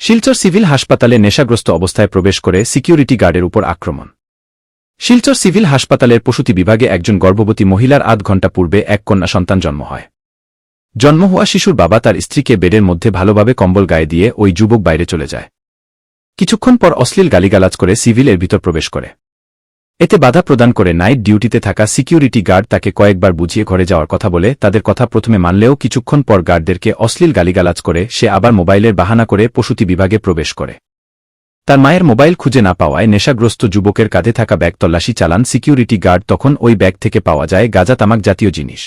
Silchar civil হাসপাতালে নেশাগ্রস্ত অবস্থায় প্রবেশ করে সিকিউরিটি গার্ডের উপর আক্রমণ। শিলচর সিভিল হাসপাতালের প্রসূতি বিভাগে একজন গর্ভবতী মহিলার আধ ঘণ্টা পূর্বে এক কন্যা সন্তান জন্ম হয়। জন্ম হওয়া শিশুর বাবা তার স্ত্রীকে বেডের মধ্যে ভালোভাবে কম্বল গায়ে দিয়ে ওই যুবক বাইরে চলে যায়। কিছুক্ষণ পর অশ্লীল গালিগালাজ করে সিভিলের ভিতর প্রবেশ করে। এতে বাধা প্রদান করে নাইট ডিউটিতে থাকা সিকিউরিটি গার্ড তাকে কয়েকবার বুঝিয়ে ঘরে যাওয়ার কথা বলে তাদের কথা প্রথমে মানলেও কিছুক্ষণ পর গার্ডদেরকে অশ্লীল গালিগালাজ করে সে আবার মোবাইলের বাহানা করে প্রসূতি বিভাগে প্রবেশ করে। তার মায়ের মোবাইল খুঁজে না পাওয়ায় নেশাগ্রস্ত যুবকের কাঁধে থাকা ব্যাগ তল্লাশি চালান সিকিউরিটি গার্ড তখন ওই ব্যাগ থেকে পাওয়া যায় গাজা তামাক জাতীয় জিনিস।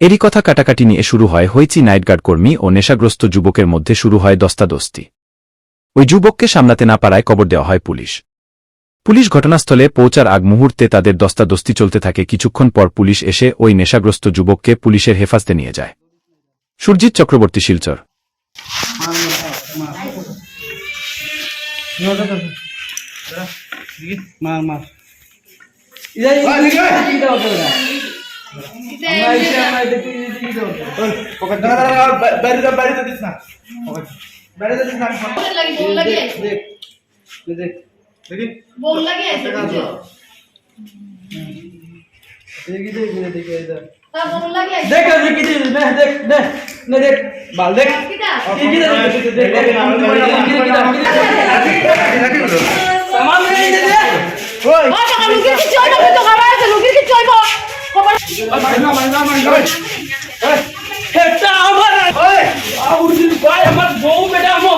এরই কথা কাটাকাটি নিয়ে শুরু হয় হইচি নাইট গার্ড কর্মী ও নেশাগ্রস্ত যুবকের মধ্যে শুরু হয় দস্তাদস্তি। ওই যুবককে সামলাতে না পারায় কবর দেওয়া হয় পুলিশ। পুলিশ ঘটনাস্থলে পৌঁছার আগ মুহূর্তে তাদের দস্তাদস্তি চলতে থাকে। কিছুক্ষণ পর পুলিশ এসে ওই নেশাগ্রস্ত যুবককে পুলিশের হেফাজতে নিয়ে যায়। সুরজিৎ চক্রবর্তী, শিলচর। দেখ দেখ দেখি বোম লাগে আছে বুঝছ দেখি দেখি দেখি এই দেখ বোম লাগে আছে দেখ দেখি দেখ দেখ দেখ দেখ নে দেখ বাল দেখ কি কি দেখ দেখ দেখ সামান নেই দে ওই ও টাকা লুকিয়ে কি চইব আমি তো খাবার আছে লুকিয়ে কি চইব খবর মারনা মারনা মারনা ওই হেটা আমার ওই আউরিন ভাই আমার বউ বেটা আমো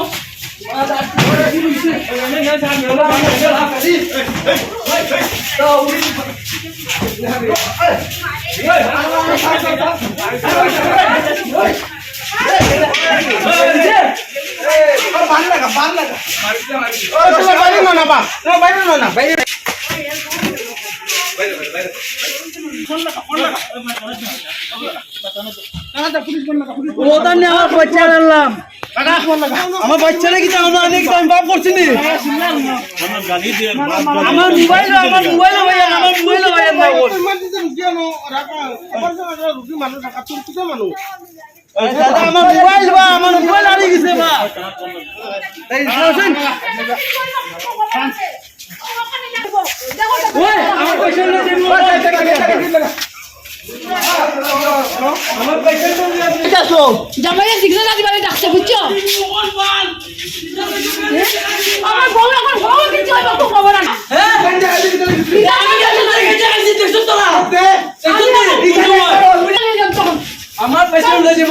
আমার বাচ্চা আনলাম আমার বাচ্চারা কি আমার অনেক আমি বাপ করছি নি? আমার মোবাইল আমার মোবাইল ভাই আমার মোবাইল ভাই দাদা, আমার মোবাইল বা, আমার মোবাইল হারিয়ে গেছে বা এই শুনুন ওই আমার পয়সা না দেব আমার পয়সা তো এটা তো জামাইয়ের সিগন্যাল আজি বারে ডাকছে বুঝছ? আমার বউ আমার বউ কি চইব তো খবর না হ্যাঁ? আমার পয়সা না দেব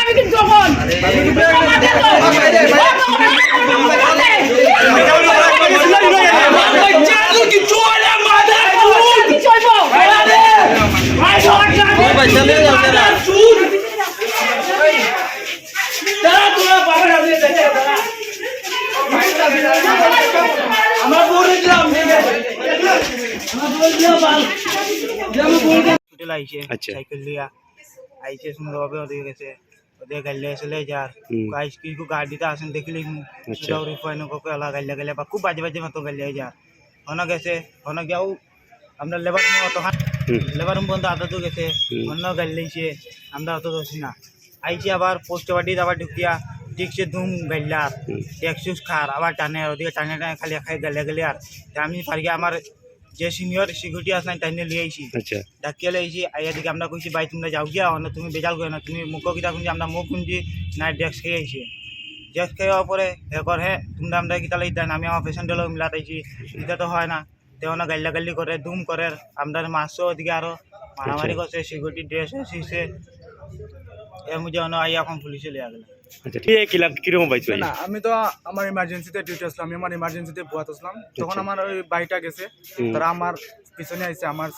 আমি কিন্তু যখন কি চইব আমার বউ দিলাম আমার বউ দিলাম হোটেল আইছে আচ্ছা। সাইকেল লিয়া আইছে সুন্দরভাবে ওদিকে গেছে ওদিকে গাইলে আসলে যার হুম। গাইস কিছু গাড়িতে আসেন দেখলি আচ্ছা। সুদাউরি ফাইন কোকে আলা গাইলে গাইলে বা খুব বাজে বাজে মতো গাইলে যার অনেক গেছে অনেক যাও আমরা লেবার রুম অত লেবার রুম পর্যন্ত আদত গেছে হুম। অন্য গাইলেছে আমরা অত দোষী না আইছে আবার পোস্ট বাড়ি আবার ঢুকিয়া ঠিকছে ধুম গাইলা আর একশো খার আবার টানে ওদিকে টানে টানে খালি খাই গেলে গেলে আর তা আমি পারি আমার যে সিনিয়র সিকিউরিটি আছে তাই নিয়ে লিয়ে আইছি আচ্ছা। ডাকিয়ে লাইছি আইয়া দিকে আমরা কইছি ভাই তোমরা যাও গিয়া না তুমি বেজাল করে না তুমি মুখ কিটা শুনছি আমরা মুখ শুনছি না ডেস্ক খেয়ে আইছি ডেস্ক খেয়ে হওয়ার পরে হে কর হ্যাঁ তোমরা আমরা কিতা লাগি দেন আমি আমার পেশেন্টের লোক মিলাত আইছি এটা তো হয় না তেও না গাল্লা গাল্লি করে দুম করে আমরা মাসও ওদিকে আরও মারামারি করছে সিকিউরিটি ড্রেস এসেছে এর মধ্যে আইয়া এখন পুলিশে লিয়া গেল আচ্ছা ঠিক কিলাম কীরকম পাইছো না আমি তো আমার ইমার্জেন্সিতে ডিউটি আসলাম আমি আমার ইমার্জেন্সিতে বুয়াত আসলাম। তখন আমার ওই বাইকটা গেছে তারা আমার পিছনে আইছে আমার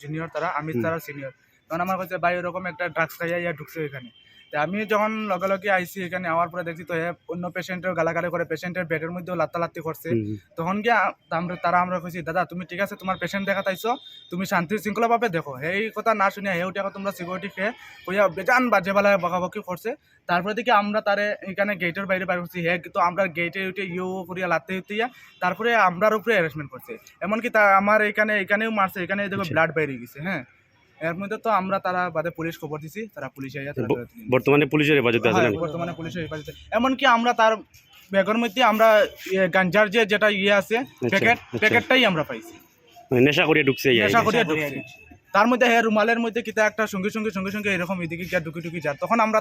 জুনিয়র তারা আমি তারা সিনিয়র তখন আমার কাছে ভাই ওরকম একটা ড্রাগস খাইয়া ইয়া ঢুকছে এখানে তা আমি যখন লগে লগে আইসি এখানে আওয়ার পরে দেখছি তো হে অন্য পেশেন্টের গালাগালি করে পেশেন্টের বেডের মধ্যেও লাত্তালাত্তি করছে। তখন গিয়ে আমরা তারা আমরা কইছি দাদা তুমি ঠিক আছে তোমার পেশেন্ট দেখা তাইছো তুমি শান্তি শৃঙ্খলাভাবে দেখো এই কথা না শুনে হে উঠে তোমরা সিকিউরিটি খেয়ে কইয়া বেজান বাজে বেলায় বকাবকি করছে। তারপরে দেখি আমরা তারে এখানে গেটের বাইরে বাইরে করছি। হে তো আমরা গেটে উঠে ইউ করিয়া লাতে উঠিয়া তারপরে আমরার উপরে অ্যারেস্টমেন্ট করছে। এমনকি তা আমার এখানে এখানেও মারছে। এখানে দেখো আচ্ছা। ব্লাড বাইরে গেছে হ্যাঁ। এর মধ্যে তো আমরা তারা বাদে পুলিশ খবর দিছি তারা পুলিশ বর্তমানে পুলিশের হেফাজতে আছে হ্যাঁ, বর্তমানে পুলিশের হেফাজতে। এমনকি আমরা তার ব্যাগের মধ্যে আমরা গাঞ্জার যে যেটা ইয়ে আছে প্যাকেট আচ্ছা। প্যাকেটটাই আমরা পাইছি। মানে নেশা করিয়ে ঢুকছে নেশা করিয়ে করিয়া ঢুকছে। তার মধ্যে হ্যাঁ রুমালের মধ্যে কিতা একটা সঙ্গে সঙ্গে সঙ্গে সঙ্গে এরকম এদিকে গিয়া ঢুকি ঢুকি যা তখন আমরা